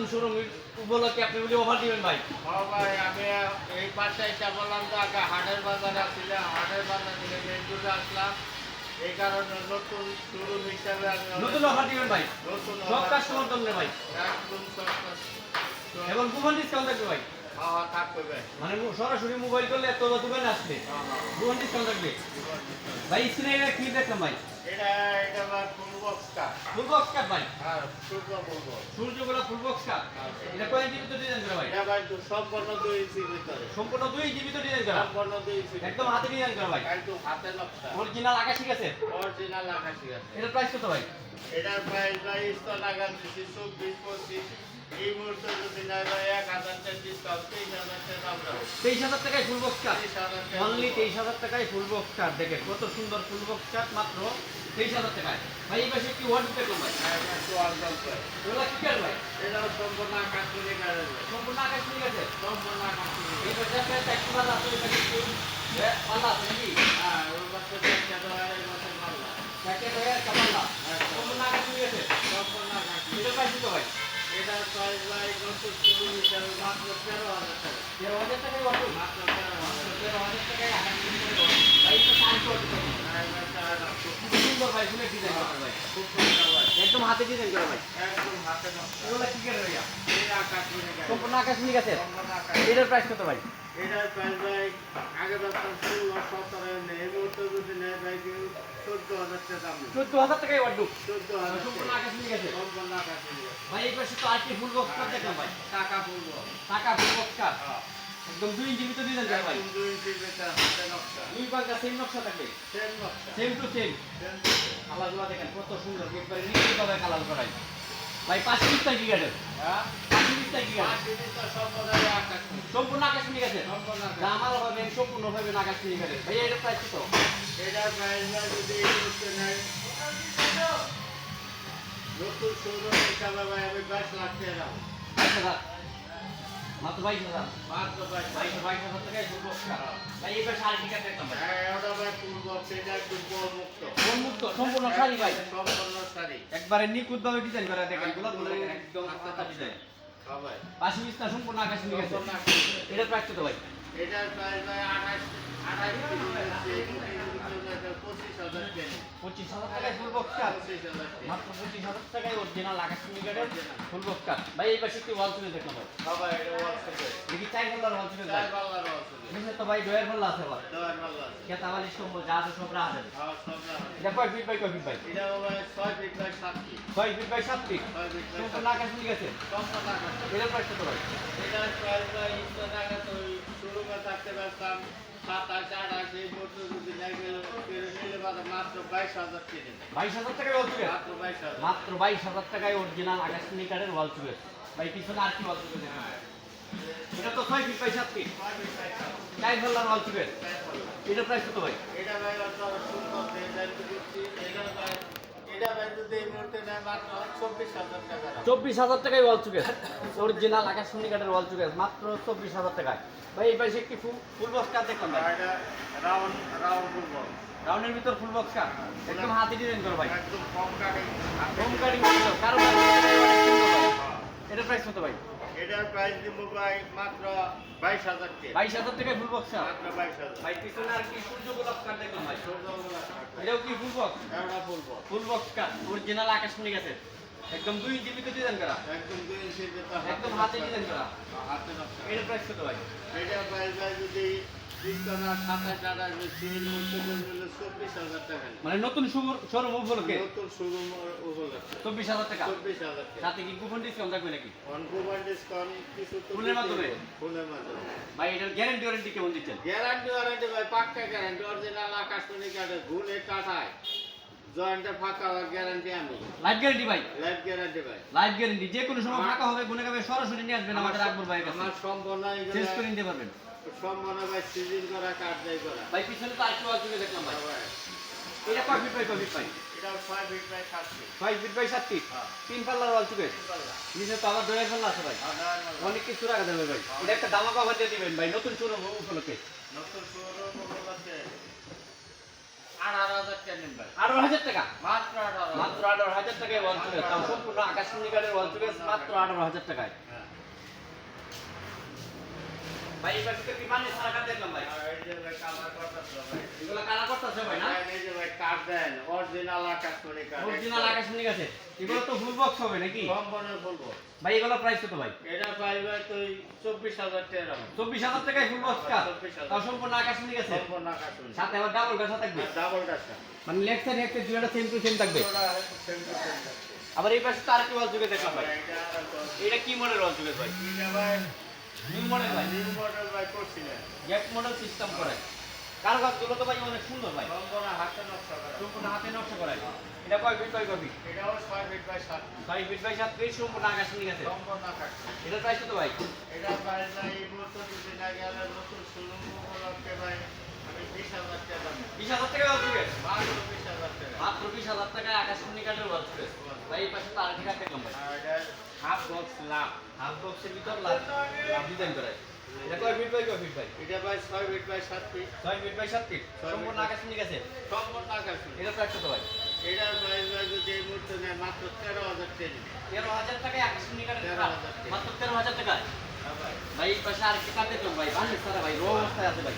নতুন শোরুম উপলক্ষে আপনি বলি অফার দিবেন ভাই। হ্যাঁ ভাই আমি এই পাশে এটা বললাম তো আগে হাটের বাজার আসছিলাম হাটের বাজার থেকে মেদিনীপুর আসলাম। এই কারণে নতুন শুরু হিসাবে আমি নতুন অফার দিবেন ভাই। নতুন সব offer কাস্টমার জন্য ভাই। একদম সব কাস্টমার- এবং কুপন ডিসকাউন্ট থাকবে ভাই। হ্যাঁ হ্যাঁ মানে সরাসরি মোবাইল করলে এত দোকানে আসবে। কুপন ডিসকাউন্ট থাকবে। ভাই স্ক্রিনে কি দেখলাম ভাই? এটা এটা ভাই। হ্যাঁ ফুল বক্স এটা কয় ইঞ্চি ভিতরে ডিজাইন করা ভাই? এটা ভাই তো সম্পূর্ণ দুই ইঞ্চির ভিতরে। সম্পূর্ণ দুই ইঞ্চি ভিতরে ডিজাইন করা। সম্পূর্ণ দুই ইঞ্চি একদম হাতে ডিজাইন করা ভাই। একদম হাতে নকশা। অরিজিনাল আকাশ আছে? অরিজিনাল আকাশি আছে। এটার প্রাইস কত ভাই? এটার প্রাইস ভাই লাগান এই মুহূর্তে যদি না ভাই এক হাজার টাকা ডিসকাউন্ট তিন হাজার টাকা আমরা তেইশ হাজার টাকায় ফুল বক্স কাট তেইশ হাজার টাকা অনলি তেইশ হাজার টাকায় ফুল বক্স কাট দেখেন কত সুন্দর ফুল বক্স কাট মাত্র তেইশ হাজার টাকায়। ভাই এই পাশে কি ওয়ার্ড দেখলাম ভাই হ্যাঁ, কি ভাই? এটাও সম্পূর্ণ আকাশ থেকে গাড়ি সম্পূর্ণ আকাশ ঠিক আছে সম্পূর্ণ আকাশ এই পাশে আপনার ট্যাক্সি বাজার আছে এটা কি পাল্লা আছে নাকি? হ্যাঁ, ওর পাশে একটা দেওয়ার এই মাসের মাল্লা। ট্যাক্সি কাপাল্লা সম্পূর্ণ আকাশ ঠিক আছে? সম্পূর্ণ আকাশ থেকে। এটার প্রাইস ভাই। এটার প্রাইস ভাই কত শুরু হিসাবে মাত্র তেরো হাজার টাকা। তেরো হাজার টাকায় ওয়ার্ড মাত্র তেরো হাজার টাকা। তেরো হাজার টাকায় ঠিক করে দেবো। ভাই এটা চার হাজার। খুব সুন্দর ভাই ফুলের ডিজাইন ভাই খুব সুন্দর। একদম হাতে ডিজাইন করা ভাই। একদম হাতে। এগুলো কি করে ভাইয়া? সম্পূর্ণ। এটার প্রাইস কত ভাই? এটার প্রাইস ভাই আগে ভাবতাম ষোলো সতেরো এই মুহূর্তে যদি নেয় ভাই চোদ্দ হাজার টাকা দাম চোদ্দ হাজার ওয়ার্ড চোদ্দ হাজার সম্পূর্ণ সম্পূর্ণ ভাই এই পাশে তো আরেকটি ফুল বক্স কাট দেখলাম ভাই? টাকা পড়ব টাকা ফুল বক্স হ্যাঁ। একদম দুই ইঞ্চি ভিতরে ডিজাইন করা ভাই একদম দুই ইঞ্চির ভেতর নকশা। দুই সেম নকশা থাকবে সেম নকশা। সেম টু সেম কালারগুলো দেখেন কত সুন্দর একবারে নিখুঁতভাবে কালার করাই ভাই পাঁচ পিসটা কি গাড়ি হ্যাঁ? পাঁচ পিসটা কি গাড়ি পাঁচ জিনিসটা সম্পূর্ণ আকাশ থেকে। সম্পূর্ণ আকাশ ঠিক আছে সম্পূর্ণ আকাশ। আমার হবে সম্পূর্ণ ভাবে আকাশ ঠিক আছে ভাই এটা প্রাইস কত এটার প্রাইস যদি নতুন শোরুম হিসাবে ভাই আমি বাইশ লাখ টাকা দাম। বাইশ হাজার মাত্র বাইশ হাজার মাত্র বাইশ ভাই পাশে আরেকটি কাট হ্যাঁ, ভাই বলমুক্ত। মুক্ত সম্পূর্ণ শাড়ি ভাই সম্পূর্ণ শাড়ি। একবারে নিখুঁত ভাবে ডিজাইন করা দেখেন গোলাপ দেখেন একদম হাতে ডিজাইন সবাই। পাশে বিছনা সম্পূর্ণ আকাশ ঠিক আছে সম্পূর্ণ প্রাইস ভাই এটার প্রাইস ভাই আঠাশ আঠাশ পঁচিশ হাজার টাকায় ফুল বক্স কাট। মাত্র পঁচিশ হাজার টাকায় অরিজিনাল আকাশ সিন্ডিকেটের ফুল বক্স কাট ভাই এই পাশে একটি ওয়াল তুলে দেখলাম ভাই। দেখি চাই পাল্লার ওয়াল ভাই থেকে। এখানে তো ভাই ডয়ার পাল্লা আছে আছে। খেতা বালিশ কম্বল যা আছে সব রাখা যাবে হ্যাঁ। এটা কয় ফিট বাই কয় ফিট ভাই ছয় ফিট বাই সাত ফিট। ছয় ফিট বাই সাত ফিট ছয় ফিট বাই সম্পূর্ণ সাত ফিট। সম্পূর্ণ আকাশ। এটার প্রাইস কত ভাই এটার প্রাইস ভাই টাকা শোরুমে থাকতে পারতাম সাতাশ আঠাশ এই মধ্যে যদি নিলে মাত্র বাইশ হাজার কিনে। বাইশ হাজার টাকায় ওয়াল চুবে মাত্র বাইশ হাজার। মাত্র বাইশ হাজার টাকায় অরিজিনাল আকাশ সিন্ডিকেটের ওয়াল চুবে ভাই পিছনে আর কি ওয়াল চুবে এটা তো ছয় ফিট বাই সাত ফিট। চাই ওয়াল চুবে বলো। প্রাইস কত ভাই? এটা এটা চব্বিশ হাজার টাকায় ওয়াল চুকে অরিজিনাল আকাশ কাঠের ওয়াল চুকে মাত্র চব্বিশ হাজার টাকায়। ভাই এই পাশে একটি ফুল ফুল বক্স কাজ দেখলাম ভাই? আর রাউন্ড রাউন্ড ফুটবল রাউন্ডের ভিতর ফুল বক্স কাজ একদম হাতে ডিজাইন করো ভাই। একদম কম কাটিং কম কাটিং এটার প্রাইস কত ভাই? এটার প্রাইস দিব ভাই মাত্র বাইশ হাজার টাকা বাইশ হাজার টাকায় ফুল বক্স মাত্র বাইশ হাজার। ভাই পিছনে আর কি সূর্য গোলাপ কার দেখুন ভাই? ছোটবেলা এটাও কি ফুল বক্স এটা বক্স ফুল বক্স কার? অরিজিনাল আকাশ নিয়ে গেছে। একদম 2 ইঞ্চি ভিতর ডিজাইন করা? একদম 2 ইঞ্চি যেটা একদম হাতে ডিজাইন করা? হাতে নকশা এটার প্রাইস কত ভাই? এটার প্রাইস ভাই যদি মানে নতুন শোরুম উপলক্ষে? নতুন শোরুম উপলক্ষে। চব্বিশ হাজার টাকা? চব্বিশ হাজার টাকা। সাথে কি কুপন ডিসকাউন্ট থাকবে নাকি? কুপন ডিসকাউন্ট কিছু ফোনের মাধ্যমে? ফোনের মাধ্যমে। ভাই এটার গ্যারান্টি ওয়ারেন্টি কেমন দিচ্ছেন? গ্যারান্টি ওয়ারেন্টি ভাই পাক্কা গ্যারান্টি অরিজিনাল আকাশমণি কাঠে ঘুরে কাটায় জয়েন্টে ফাঁকা হওয়ার গ্যারান্টি আমি। লাইফ গ্যারান্টি ভাই? লাইফ গ্যারান্টি ভাই। লাইফ গ্যারান্টি যে কোনো সময় ফাঁকা হবে গুনে গাবে সরাসরি নিয়ে আসবেন আমাদের আকবর ভাইয়ের কাছে। আমার চেঞ্জ করে নিতে পারবেন। সম্ভাবনা ভাই সিজন করা দেয় করা। ভাই পিছনে তো আরেকটু আগে দেখলাম ভাই। এটা কয় ফিট বাই কয় ফিট ভাই? এটাও ছয় ফিট বাই সাত ফিট। ছয় ফিট বাই সাত ফিট? হ্যাঁ। তিন পাল্লার ওয়াল চুকে নিচে তো আবার ডয়ার পাল্লা আছে ভাই। অনেক কিছু রাখা যাবে ভাই। এটা একটা দামা কভার দিয়ে দিবেন ভাই নতুন শুরু উপলক্ষে। নতুন শোরুম উপলক্ষে। আঠারো হাজার টাকা নিন ভাই। আঠারো হাজার টাকা? মাত্র আঠারো হাজার। টাকায় ওয়াল তাও সম্পূর্ণ আকাশমণি কাঠের ওয়াল চুকেস মাত্র আঠারো হাজার টাকায়। হ্যাঁ। ভাই এই পাশে কি পানি সারা কাঠ দেখলাম ভাই? এই যে ভাই কালার করতেছে ভাই। এগুলো কালা করতেছে ভাই না? এই যে ভাই কাঠ দেন অরিজিনাল আকাশ করে কাঠ। অরিজিনাল আকাশমণি গাছে এগুলো তো ফুল বক্স হবে নাকি? সম্পূর্ণ বলব ভাই এগুলো প্রাইস কত ভাই? এটা পাই ভাই চব্বিশ হাজার টাকা দাম। চব্বিশ হাজার টাকায় ফুল বক্স 24,000 তাও সম্পূর্ণ আকাশমণি গাছে সম্পূর্ণ আকাশ করে সাথে আবার ডাবল গাছা থাকবে? ডাবল গাছটা মানে লেফট সাইড একটা সেম টু সেম থাকবে? ওটা সেন্টার সেন্টার আবার এই পাশে তো আরেকটি ওয়াল চুকে দেখলাম ভাই। এটা এটা কি মডেল ওয়াল চুকে ভাই? এটা ভাই নিউ মডেল ভাই নিউ মডেল ভাই করছিলেন গ্যাপ মডেল সিস্টেম করে কারুকাজগুলো তো ভাই অনেক সুন্দর ভাই সম্পূর্ণ হাতে নকশা করা সম্পূর্ণ হাতে নকশা করা এটা কয় ফিট কয় কয় ফিট এটাও ছয় ফিট বাই সাত ছয় ফিট বাই সাত ফিট সম্পূর্ণ আকাশমণি গাছে সম্পূর্ণ আকাশ এটার প্রাইস কত ভাই এটা ভাই ভাই এই মুহূর্তে দুদিন আগে আমার নতুন শোরুম উপলক্ষে ভাই আমি বিশ হাজার টাকা দাম বিশ হাজার টাকা ওয়াল চুকে মাত্র বিশ হাজার টাকা মাত্র বিশ হাজার টাকায় আকাশমণি কাঠের ওয়াল চুকে ভাই, এই পাশে তো আরেকটি কাঠ দেখলাম ভাই এটা হাফ বক্স লাভ। হাফ বক্সের ভিতর লাভ লাভ ডিজাইন করে এটা কয় ফিট বাই কয় ফিট ভাই? এটা ভাই ছয় ফিট বাই সাত ফিট ছয় ফিট বাই সাত ফিট সম্পূর্ণ আকাশমণি গাছে? সম্পূর্ণ আকাশ। এটার প্রাইস কত ভাই? এটা ভাই ভাই যদি এই মুহূর্তে নেয় মাত্র তেরো হাজার টাকা। তেরো হাজার টাকায় আকাশমণি তেরো কাঠ। হাজার। মাত্র তেরো হাজার টাকায়? হ্যাঁ ভাই। এই পাশে আরেকটি কাঠ দেখলাম ভাই। সারা ভাই রো অবস্থায় আছে ভাই।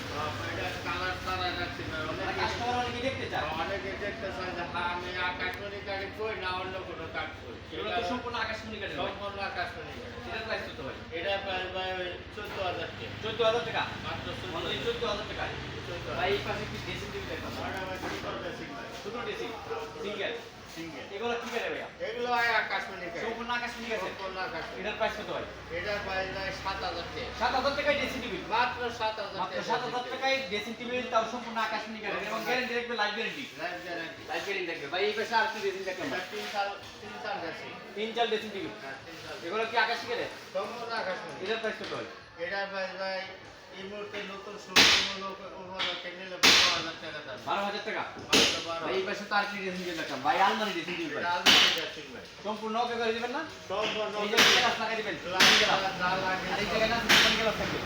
এটা কালার তারা রাখছি ভাই কাস্টমার অনেকে অনেকে দেখতে চায় যে হ্যাঁ আমি আকাশমণি কাঠি কই না অন্য কোনো কাঠ কই এগুলো তো সম্পূর্ণ আকাশমণি কাঠের সম্পূর্ণ আকাশমণি কাঠ প্রাইস কত ভাই? এটা প্রায় ভাই চোদ্দ হাজার টাকা। চোদ্দ হাজার টাকা? মাত্র চোদ্দ হাজার। টাকা? ভাই এই পাশে কি dressing table dressing single single. এগুলো কি করে ভাইয়া? এগুলো আকাশমণি সম্পূর্ণ সম্পূর্ণ আকাশমণি এটার প্রাইস কত ভাই এটা প্রায় ভাই সাত হাজার টাকা। সাত হাজার টাকায় ড্রেসিং টেবিল মাত্র সাত হাজার মাত্র টাকায় ড্রেসিং টেবিল তাও সম্পূর্ণ আকাশমণি কাঠের এবং গ্যারেন্টি দেখবে life guarantee life guarantee life guarantee দেখবে ভাই এই পাশে আর কি ড্রেসিং দেখলাম তিন সাল তিন সাল গেছে তিন চার ড্রেসিং টেবিল হ্যাঁ, তিন সাল এগুলো কি আকাশি কাঠের সম্পূর্ণ আকাশমণি এটার প্রাইস কত ভাই এটা ভাই ভাই এই মুহূর্তে নতুন উপলক্ষে নিলে বারো হাজার টাকা দাম। বারো হাজার টাকা? মাত্র বারো ভাই এই পাশে তো আর কি ড্রেসিং টেবিল দেখলাম ভাই আলমারি ড্রেসিং টেবিল ভাই আলমারি যাচ্ছে ভাই সম্পূর্ণ ওকে করে দিবেন না? সম্পূর্ণ এই গ্লাস লাগাই দিবেন। গ্লাস টাকা যা লাগে আর এই জায়গায় না সিলিকন গ্লাস থাকবে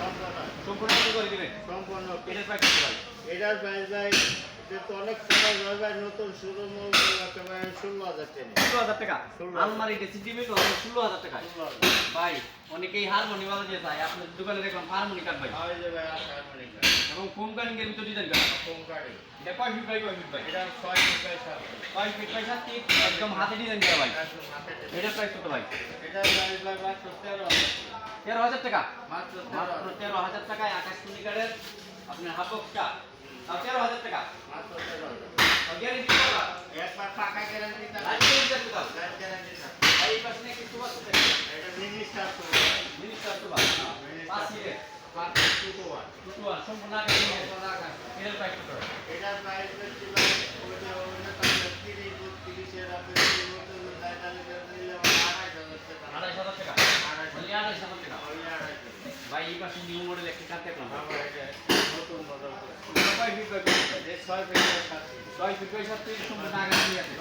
সম্পূর্ণ সম্পূর্ণ ওকে করে দিবেন। সম্পূর্ণ এটার প্রাইস ভাই? এটার প্রাইস ভাই যেহেতু অনেক সময় নতুন শুরু ষোলো হাজার টাকা। ষোলো হাজার টাকা। আলমারি ড্রেসিং টেবিল ষোলো হাজার টাকা ভাই অনেকেই হারমোনি বাজা দিয়ে আপনার দোকানে দেখলাম হারমোনি কাট ভাই। ভাই এবং ফোম কাটিং এর ভিতর ডিজাইন করা ফোন কার্ডে। এটা কয় ফিট বাই কয় ফিট ভাই? এটা ছয় ফিট বাই সাত ফিট। বাই সাত একদম হাতে ডিজাইন করা ভাই? প্রাইস কত প্রাইস মাত্র তেরো হাজার। তেরো হাজার টাকা? মাত্র তেরো হাজার। টাকায় আকাশ কার্ডের আপনার হাফ তাও তেরো হাজার টাকা মাত্র তেরো হাজার গ্যারেন্টি করবা একবার টাকা গ্যারান্টি থাকে লাইফ গ্যারেন্টি দাও লাইফ গ্যারান্টি থাকে ভাই এই পাশে নাকি সুবাস থাকে এটা মিনি স্টার তো মিনিস্টার সুবাস পাঁচ সিটের মাত্র দুটো ওয়াট দুটো আর সম্পূর্ণ আকাশ এটার প্রাইস কত এটার প্রাইস হচ্ছে ভাই ওইটা ওইটা তাহলে তিরিশ বত্রিশের আপনি তিরিশ বত্রিশ লাইটালি নিলে আড়াইশ হাজার টাকা আড়াইশ হাজার টাকা আড়াইশ only আড়াইশ হাজার টাকা ওই আড়াইশ হাজার ভাই এই পাশে নিউ মডেল একটি কাঠ দেখলাম আমার এটা নতুন মডেল এটা নিয়ে আছে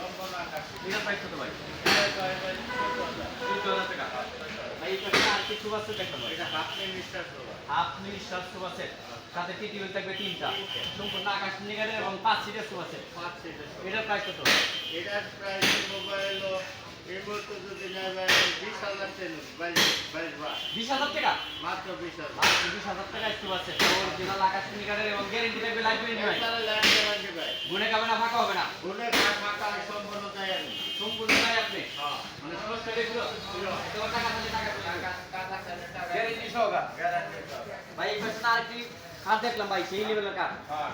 সুবাস হাফ তো হাফ মিনিস্টার সুবাসের সাথে টি টেবিল থাকবে তিনটা সম্পূর্ণ আকাশ নিগারের এবং পাঁচ সিটের সুবাসের পাঁচ সিটের এটার প্রাইস কত এটার প্রাইস মোবাইল এই যদি নেয় ভাই বিশ হাজার বিশ হাজার টাকা মাত্র বিশ হাজার মাত্র বিশ হাজার টাকা সুবাসের অরিজিনাল আকাশ নিগারের এবং গ্যারেন্টি থাকবে লাইফ গ্যারেন্টি ভাই গ্যারান্টি গুনে খাবে না ফাঁকা হবে না ভুলে ফাঁকা সম্পূর্ণ তাই আমি সম্পূর্ণ ভাই আপনি হ্যাঁ মানে সমস্ত এগুলো তোমার টাকা টাকা টাকা টাকা চাইলে গ্যারেন্টি সহকার ভাই এই পাশে আরেকটি কার দেখলাম ভাই সেই লেভেলের কার হ্যাঁ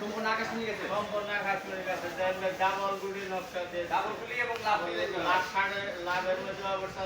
সম্পূর্ণ আকাশ নিয়ে গেছে সম্পূর্ণ আকাশ করে গেছে ডাবল গুলি নকশা দিয়ে ডাবল গুলি এবং লাভ লাভ সাড়ে লাভের মধ্যে অবস্থা